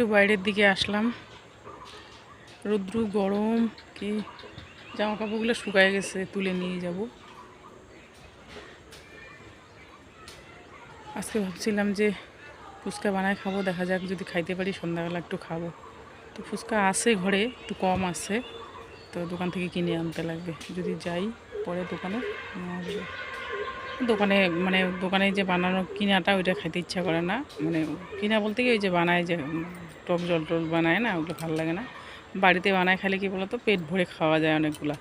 একটু বাইরের দিকে আসলাম। রৌদ্র গরম, কি জামা কাপড়গুলো শুকায় গেছে, তুলে নিয়ে যাব। আজকে ভাবছিলাম যে ফুচকা বানায় খাব, দেখা যাক যদি খাইতে পারি, সন্ধ্যাবেলা একটু খাব। তো ফুচকা আছে ঘরে, একটু কম আছে, তো দোকান থেকে কিনে আনতে লাগবে। যদি যাই পরে দোকানে আসব। দোকানে মানে দোকানে যে বানানো কিনাটা, ওইটা খাইতে ইচ্ছা করে না। মানে কিনা বলতে কি, ওই যে বানায় যে টক জল টল বানায় না, ওগুলো ভালো লাগে না। বাড়িতে বানায় খাইলে কি বলতো, পেট ভরে খাওয়া যায় অনেকগুলা।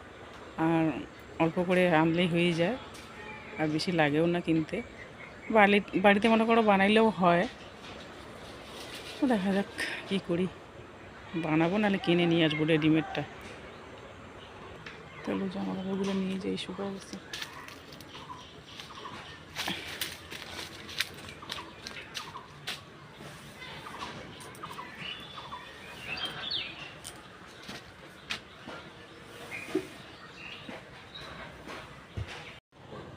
আর অল্প করে আনলেই হয়ে যায়, আর বেশি লাগেও না কিনতে। বাড়ি, বাড়িতে মনে করো বানাইলেও হয়। দেখা যাক কী করি। বানাবো, নাহলে কিনে নিয়ে আসব রেডিমেডটা। তাহলে জামা কাপড়গুলো নিয়ে যাই শুকা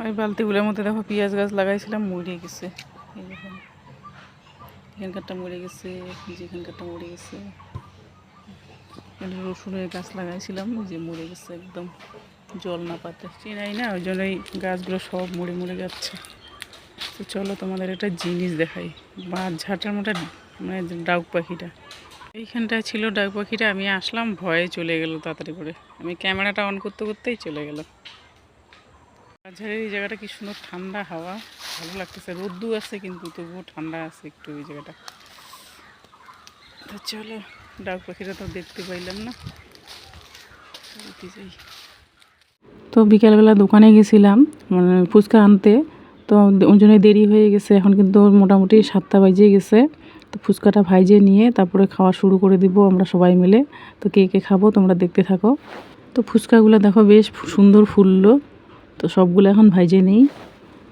ওই বালতিগুলোর মধ্যে দেখো পেঁয়াজ গাছ লাগাইছিলাম, মরে গেছে। এই দেখুন এখানকারটা মরে গেছে যেখানকারটা মরে গেছে। রসুনের গাছ লাগাইছিলাম যে মরে গেছে একদম। জল না পাতে। চিনাই না, ওই জন্যই গাছগুলো সব মরে মরে যাচ্ছে। তো চলো তোমাদের একটা জিনিস দেখাই। বাঁশ ঝাঁটার মতো মানে ডাউক পাখিটা। এইখানটায় ছিল ডাউক পাখিটা, আমি আসলাম, ভয়ে চলে গেল তাড়াতাড়ি করে। আমি ক্যামেরাটা অন করতে করতেই চলে গেল বাজারের এই জায়গাটা কি সুন্দর ঠান্ডা হাওয়া? ভালো লাগতেছে। রোদ্দু আছে কিন্তু, তবুও ঠান্ডা আছে একটু ওই জায়গাটা। তো চলো, ডাক পাখিটা তো দেখতে পাইলাম না। তো বিকালবেলা দোকানে গেছিলাম মানে ফুচকা আনতে। তো ওই জন্য দেরি হয়ে গেছে। এখন কিন্তু মোটামুটি সাতটা বাজিয়ে গেছে। তো ফুচকাটা ভাইজে নিয়ে তারপরে খাওয়া শুরু করে দিব আমরা সবাই মিলে। তো কে কে খাব তোমরা দেখতে থাকো। তো ফুচকাগুলো দেখো, বেশ সুন্দর ফুললো। তো সবগুলো এখন ভাইজে নেই।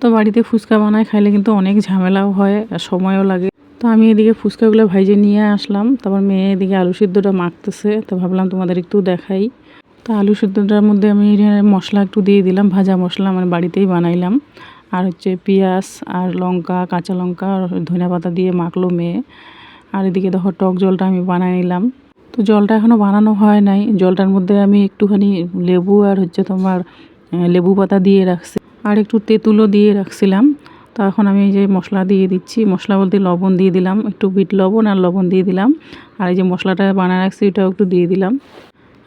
তো বাড়িতে ফুচকা বানায় খাইলে কিন্তু অনেক ঝামেলাও হয় আর সময়ও লাগে। তো আমি এদিকে ফুচকাগুলো ভাইজে নিয়ে আসলাম। তারপর মেয়ে এদিকে আলু সিদ্ধটা মাখতেছে। তো ভাবলাম তোমাদের একটু দেখাই। তো আলু সিদ্ধটার মধ্যে আমি মশলা একটু দিয়ে দিলাম। ভাজা মশলা মানে বাড়িতেই বানাইলাম। আর হচ্ছে পেঁয়াজ আর লঙ্কা, কাঁচা লঙ্কা আর ধনিয়া পাতা দিয়ে মাখলো মেয়ে। আর এদিকে দেখো টক জলটা আমি বানাই নিলাম। তো জলটা এখনও বানানো হয় নাই। জলটার মধ্যে আমি একটুখানি লেবু আর হচ্ছে তোমার লেবু পাতা দিয়ে রাখছি। আর একটু তেঁতুলও দিয়ে রাখছিলাম। তো এখন আমি এই যে মশলা দিয়ে দিচ্ছি। মশলা বলতে লবণ দিয়ে দিলাম। একটু বিট লবণ আর লবণ দিয়ে দিলাম। আর এই যে মশলাটা বানায় রাখছি, এটাও একটু দিয়ে দিলাম।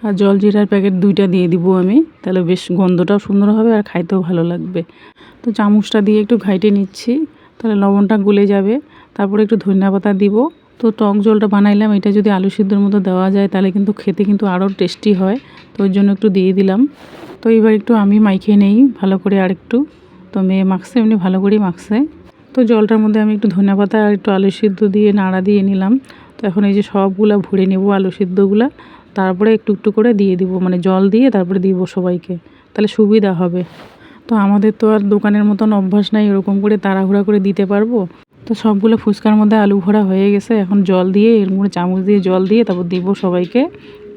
আর জল জিরার প্যাকেট দুইটা দিয়ে দিব আমি। তাহলে বেশ গন্ধটাও সুন্দর হবে আর খাইতেও ভালো লাগবে। তো চামচটা দিয়ে একটু ঘাইটে নিচ্ছি। তাহলে লবণটা গলে যাবে। তারপরে একটু ধনিয়া পাতা দিব। তো টক জলটা বানাইলাম। এটা যদি আলু সিদ্ধর মতো দেওয়া যায়, তাহলে কিন্তু খেতে কিন্তু আরও টেস্টি হয়। তো ওই জন্য একটু দিয়ে দিলাম। তো এবার একটু আমি মাইখে নেই, ভালো করে আর একটু। তো মেয়ে মাখছে, এমনি ভালো করেই মাখছে। তো জলটার মধ্যে আমি একটু ধনিয়া পাতা আর একটু আলু সিদ্ধ দিয়ে নাড়া দিয়ে নিলাম। তো এখন এই যে সবগুলা ভরে নেব আলু সিদ্ধগুলা, তারপরে একটু একটু করে দিয়ে দিব মানে জল দিয়ে তারপরে দিব সবাইকে। তাহলে সুবিধা হবে। তো আমাদের তো আর দোকানের মতন অভ্যাস নাই এরকম করে তাড়াহুড়া করে দিতে পারব। তো সবগুলো ফুচকার মধ্যে আলু ভরা হয়ে গেছে, এখন জল দিয়ে এর মধ্যে চামচ দিয়ে জল দিয়ে তারপর দিব সবাইকে।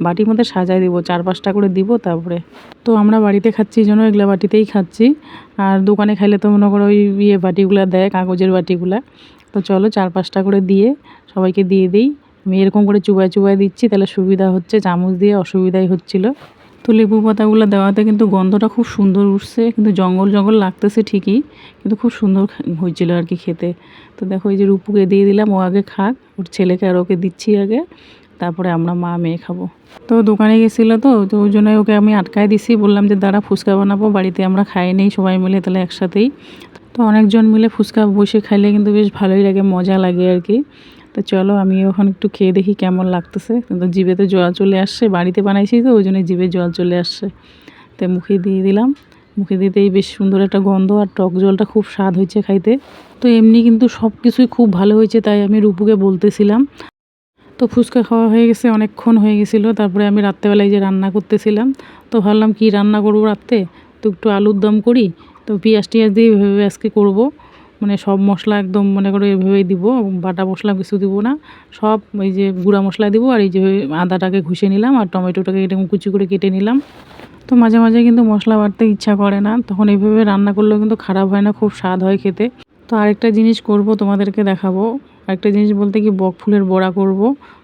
বাটির মধ্যে সাজায় দিব চার পাঁচটা করে দিব তারপরে। তো আমরা বাড়িতে খাচ্ছি জন্য এগুলো বাটিতেই খাচ্ছি। আর দোকানে খাইলে তো মনে করো ওই ইয়ে বাটিগুলো দেয়, কাগজের বাটিগুলা। তো চলো চার পাঁচটা করে দিয়ে সবাইকে দিয়ে দিই। আমি এরকম করে চুবাই চুবাই দিচ্ছি, তাহলে সুবিধা হচ্ছে, চামচ দিয়ে অসুবিধাই হচ্ছিল। তো লেবু পাতাগুলো দেওয়াতে কিন্তু গন্ধটা খুব সুন্দর উঠছে, কিন্তু জঙ্গল জঙ্গল লাগতেছে ঠিকই, কিন্তু খুব সুন্দর হয়েছিল আর কি খেতে। তো দেখো এই যে রূপুকে দিয়ে দিলাম, ও আগে খাক, ওর ছেলেকে আর ওকে দিচ্ছি আগে। তারপরে আমরা মা মেয়ে খাব। তো দোকানে গেছিল তো তো ওই জন্য ওকে আমি আটকায় দিছি। বললাম যে, দাঁড়া, ফুচকা বানাবো, বাড়িতে আমরা খাই নেই, সবাই মিলে তাহলে একসাথেই। তো অনেকজন মিলে ফুচকা বসে খাইলে কিন্তু বেশ ভালোই লাগে, মজা লাগে আর কি। তো চলো আমি ওখানে একটু খেয়ে দেখি কেমন লাগতেছে। কিন্তু জিভে তো জল চলে আসছে, বাড়িতে বানাইছি তো, ওই জন্য জিভে জল চলে আসছে। তো মুখে দিয়ে দিলাম। মুখে দিতেই বেশ সুন্দর একটা গন্ধ আর টক জলটা খুব স্বাদ হয়েছে খাইতে। তো এমনি কিন্তু সব কিছুই খুব ভালো হয়েছে, তাই আমি রূপুকে বলতেছিলাম। তো ফুচকা খাওয়া হয়ে গেছে, অনেকক্ষণ হয়ে গেছিল। তারপরে আমি রাত্রেবেলায় যে রান্না করতেছিলাম, তো ভাবলাম কি রান্না করব রাত্রে? তো একটু আলুর দম করি, তো পেঁয়াজ টিয়াজ দিয়ে ভেবে আজকে করব। মানে সব মশলা একদম মনে করে এভাবেই দিব, বাটা মশলা কিছু দিব না। সব এই যে গুঁড়া মশলা দিব আর এই যে আদাটাকে ঘুষে নিলাম আর টমেটোটাকে এরকম কুচি করে কেটে নিলাম। তো মাঝে মাঝে কিন্তু মশলা বাটতে ইচ্ছা করে না, তখন এইভাবে রান্না করলেও কিন্তু খারাপ হয় না, খুব স্বাদ হয় খেতে। তো আরেকটা জিনিস করব, তোমাদেরকে দেখাবো। একটা জিনিস বলতে কি, বক ফুলের বড়া করব।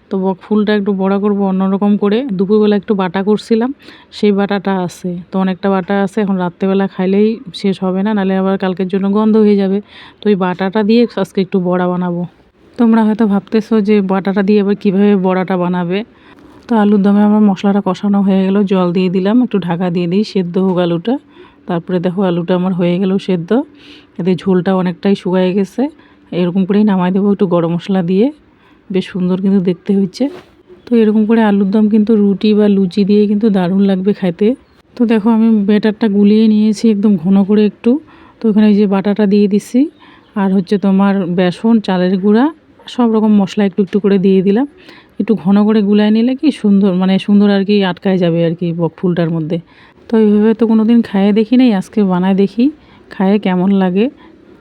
তো বক ফুলটা একটু বড়া করব অন্যরকম করে। দুপুরবেলা একটু বাটা করছিলাম, সেই বাটাটা আছে। তো অনেকটা বাটা আছে, এখন রাত্রেবেলা খাইলেই শেষ হবে না নাহলে আবার কালকের জন্য গন্ধ হয়ে যাবে। তো ওই বাটাটা দিয়ে আজকে একটু বড়া বানাবো। তোমরা হয়তো ভাবতেছো যে বাটাটা দিয়ে এবার কীভাবে বড়াটা বানাবে। তো আলুর দমে আমার মশলাটা কষানো হয়ে গেল, জল দিয়ে দিলাম, একটু ঢাকা দিয়ে দিই, সেদ্ধ হোক আলুটা। তারপরে দেখো আলুটা আমার হয়ে গেল সেদ্ধ। এতে ঝোলটা অনেকটাই শুকায় গেছে। এরকম করেই নামাই দেবো একটু গরম মশলা দিয়ে। বেশ সুন্দর কিন্তু দেখতে হচ্ছে তো এরকম করে আলুর দম কিন্তু রুটি বা লুচি দিয়ে কিন্তু দারুণ লাগবে খাইতে। তো দেখো আমি ব্যাটারটা গুলিয়ে নিয়েছি একদম ঘন করে একটু। তো ওখানে এই যে বাটাটা দিয়ে দিছি। আর হচ্ছে তোমার বেসন, চালের গুঁড়া, সব রকম মশলা একটু একটু করে দিয়ে দিলাম। একটু ঘন করে গুলায় নিলে কি সুন্দর মানে সুন্দর আর কি আটকায় যাবে আর কি ফুলটার মধ্যে। তো এইভাবে তো কোনো দিন খায়ে দেখি নাই, আজকে বানায় দেখি খায়ে কেমন লাগে।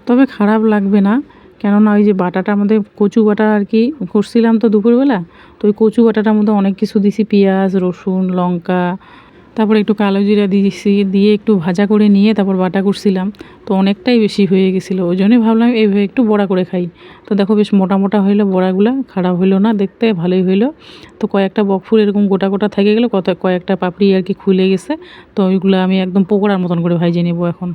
তবে খারাপ লাগবে না। কেননা ওই যে বাটাটার মধ্যে কচু বাটা আর কি করছিলাম তো দুপুরবেলা, তো ওই কচু বাটাটার মধ্যে অনেক কিছু দিছি, পেঁয়াজ, রসুন, লঙ্কা, তারপর একটু কালো জিরা দিয়েছি, দিয়ে একটু ভাজা করে নিয়ে তারপর বাটা করছিলাম, তো অনেকটাই বেশি হয়ে গেছিল, ওই জন্যই ভাবলাম এইভাবে একটু বড়া করে খাই, তো দেখো বেশ মোটা মোটা হইল বড়াগুলা, খারাপ হইল না দেখতে, ভালোই হইল, তো কয়েকটা বকফুল এরকম গোটা গোটা থেকে গেলো, কত কয়েকটা পাপড়ি আর কি খুলে গেছে, তো ওইগুলো আমি একদম পকোড়ার মতন করে ভাইজে নেব এখন,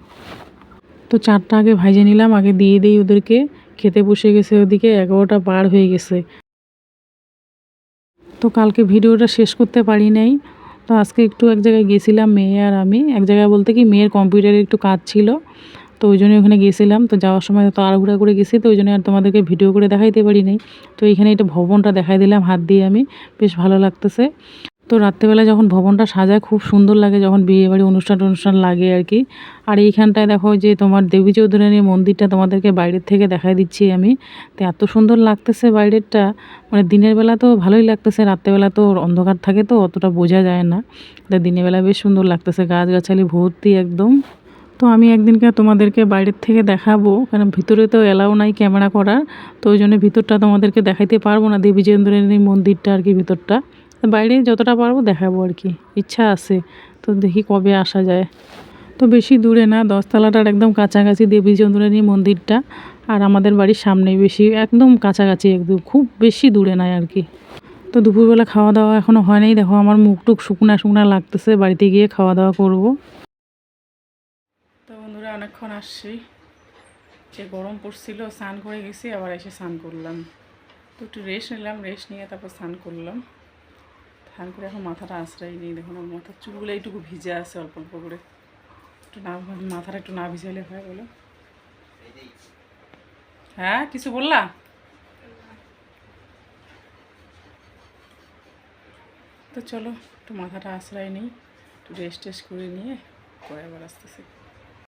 তো চারটা আগে ভাইজে নিলাম, আগে দিয়ে দিই ওদেরকে খেতে বসে গেছে ওদিকে, এগারোটা পার হয়ে গেছে। তো কালকে ভিডিওটা শেষ করতে পারি নাই। তো আজকে একটু এক জায়গায় গেছিলাম, মেয়ে আর আমি। এক জায়গায় বলতে কি, মেয়ের কম্পিউটারে একটু কাজ ছিল। তো ওই জন্য ওখানে গেছিলাম। তো যাওয়ার সময় তো আড়াহুড়া করে গেছি, তো ওই জন্য আর তোমাদেরকে ভিডিও করে দেখাইতে পারি নাই। তো এখানে এটা ভবনটা দেখাই দিলাম হাত দিয়ে আমি। বেশ ভালো লাগতেছে। তো রাত্রেবেলা যখন ভবনটা সাজায়, খুব সুন্দর লাগে যখন বিয়েবাড়ি অনুষ্ঠান অনুষ্ঠান লাগে আর কি। আর এইখানটায় দেখো যে তোমার দেবী চৌধুরানীর মন্দিরটা তোমাদেরকে বাইরের থেকে দেখাই দিচ্ছি আমি। তো এত সুন্দর লাগতেছে বাইরেরটা মানে দিনের বেলা তো ভালোই লাগতেছে, রাত্রেবেলা তো অন্ধকার থাকে তো, অতটা বোঝা যায় না। তো দিনের বেলা বেশ সুন্দর লাগতেছে, গাছগাছালি ভর্তি একদম। তো আমি একদিনকে তোমাদেরকে বাইরের থেকে দেখাবো কারণ ভিতরে তো এলাও নাই ক্যামেরা করার। তো ওই জন্য ভিতরটা তোমাদেরকে দেখাইতে পারব না দেবী চৌধুরানীর মন্দিরটা আর কি ভিতরটা। বাইরে যতটা পারব দেখাবো আর কি। ইচ্ছা আছে। তো দেখি কবে আসা যায়। তো বেশি দূরে না, দশতলাটার একদম কাছাকাছি দেবী চন্দ্রানী মন্দিরটা আর আমাদের বাড়ির সামনেই বেশি, একদম কাছাকাছি একদম খুব বেশি দূরে নাই আর কি। তো দুপুরবেলা খাওয়া দাওয়া এখনও হয় নাই দেখো আমার মুখ টুক শুকনা শুকনা লাগতেছে, বাড়িতে গিয়ে খাওয়া দাওয়া করব। তো বন্ধুরা, অনেকক্ষণ আসছি। যে গরম পড়ছিল, স্নান করে গেছি, আবার এসে স্নান করলাম। তো একটু রেস্ট নিলাম রেস্ট নিয়ে তারপর স্নান করলাম। স্নান করে এখন মাথাটা আশ্রয় নেই, দেখুন আমার মাথার চুলগুলো এইটুকু ভিজে আছে অল্প অল্প করে। একটু না মাথাটা একটু না ভিজাইলে হয় বলো। হ্যাঁ কিছু বললা? তো চলো, একটু মাথাটা আশ্রয় নিই, একটু রেস্ট টেস্ট করে নিয়ে পরে আবার আসতেছি।